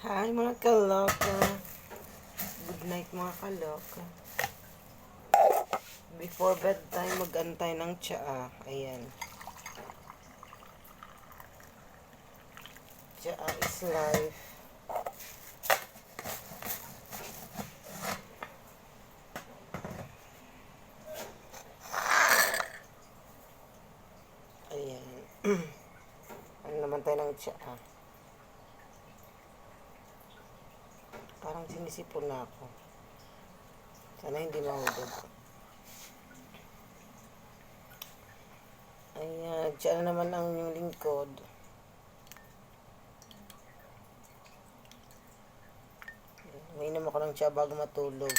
Hi mga kaloka. Good night mga kaloka. Before bedtime, mag-antay ng tsaa. Ayan. Tsaa is life. Ayan. ano naman tayo ng tsaa? Parang sinisipon na ako. Sana hindi mahulog. Ayan, siya na naman ang yung lingkod. Uminom ako ng siya bago matulog.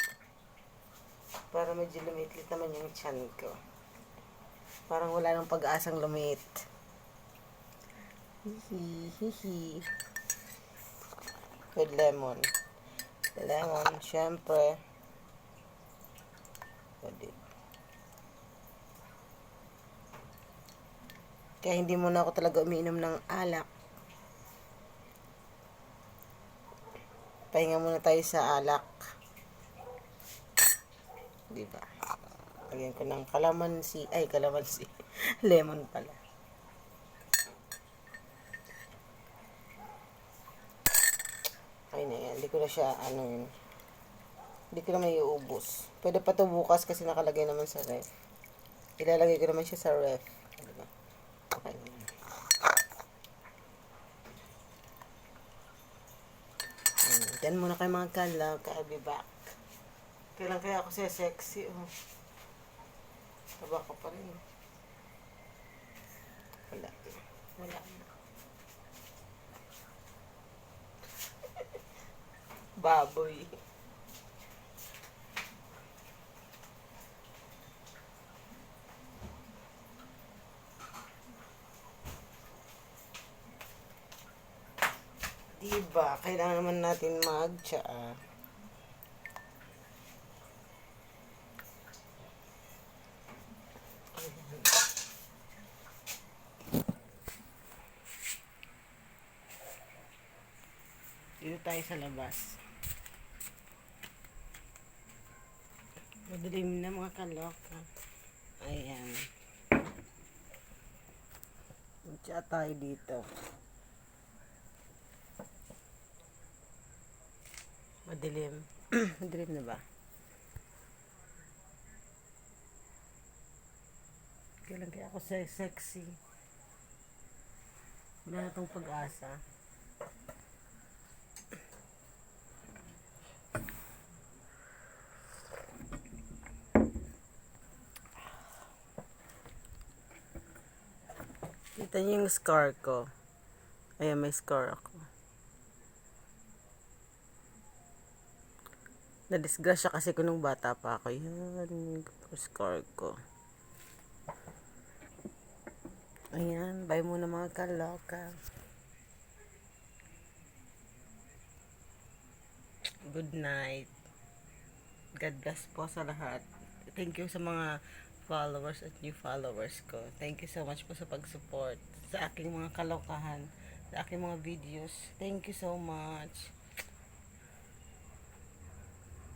Para medyo lumitlit naman yung tiyan ko. Parang wala nang pag-asang lumit. Hihi, hihi. With lemon. Lemon, syempre. Pwede. Kaya hindi muna ako talaga umiinom ng alak. Pahinga muna tayo sa alak. Di ba? Lagyan ko ng kalamansi. Ay, kalamansi. Lemon pala. Ay na yan. Hindi ko na siya, ano yun. Hindi ko na may iubos. Pwede pa to bukas kasi nakalagay naman sa ref. Ilalagay ko naman siya sa ref. Diba? Okay. Hmm, Diyan muna kayo mga kalaw. I'll be back. Kailan kaya ako siya sexy? Oh. Taba ko pa rin. Wala. Wala na. Baboy. Diba? Kailangan naman natin mag-tsaa. Dito tayo sa labas. Madilim na mga kaloka. Ayan. Magtsa tayo dito. Madilim. Madilim na ba? Kailan kaya ako se- sexy? Wala na tong pag-asa. Kita yung scar ko. Ayan, may scar ako. Nadisgrasya kasi ko nung bata pa ako. Yan, scar ko. Ayan, bye muna mga kaloka. Good night. God bless po sa lahat. Thank you sa mga followers at new followers ko. Thank you so much po sa pag-support sa aking mga kalokahan, sa aking mga videos. Thank you so much.